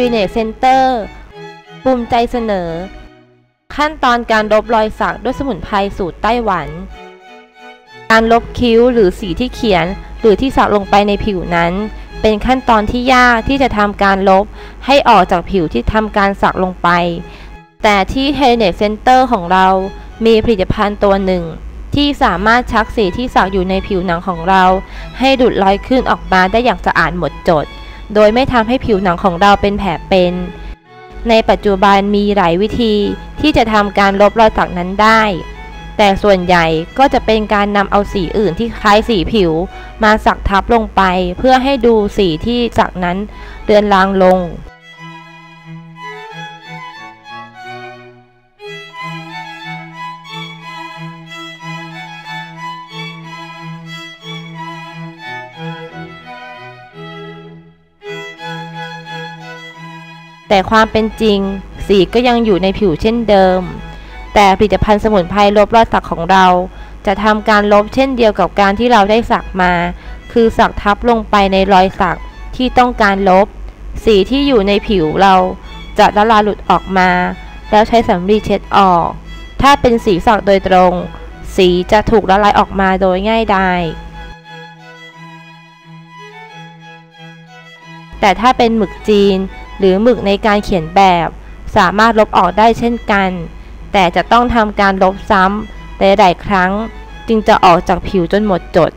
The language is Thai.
r i n a t e Center ภูมิใจเสนอ ขั้นตอนการลบรอยสักด้วยสมุนไพรสูตรไต้หวัน การลบคิ้วหรือสีที่เขียนหรือที่สักลงไปในผิวนั้น เป็นขั้นตอนที่ยากที่จะทำการลบให้ออกจากผิวที่ทำการสักลงไป แต่ที่ h e r i n a t e Center ของเรามีผลิตภัณฑ์ตัวหนึ่ง ที่สามารถชักสีที่สักอยู่ในผิวหนังของเรา ให้ดุดรอยขึ้นออกมาได้อย่างสะอาดหมดจด โดยไม่ทำให้ผิวหนังของเราเป็นแผลเป็น ในปัจจุบันมีหลายวิธีที่จะทำการลบรอยสักนั้นได้ แต่ส่วนใหญ่ก็จะเป็นการนำเอาสีอื่นที่คล้ายสีผิว มาสักทับลงไป เพื่อให้ดูสีที่สักนั้นเดือนลางลง แต่ความเป็นจริง สีก็ยังอยู่ในผิวเช่นเดิม แต่ผลิตภัณฑ์สมุนไพรลบรอยสักของเรา จะทำการลบเช่นเดียวกับการที่เราได้สักมา คือสักทับลงไปในรอยสักที่ต้องการลบ สีที่อยู่ในผิวเราจะละลายหลุดออกมา แล้วใช้สำลีเช็ดออก ถ้าเป็นสีสักโดยตรง สีจะถูกละลายออกมาโดยง่ายดายแต่ถ้าเป็นหมึกจีน หรือหมึกในการเขียนแบบ สามารถลบออกได้เช่นกัน แต่จะต้องทำการลบซ้ำหลายๆครั้ง จึงจะออกจากผิวจนหมดจด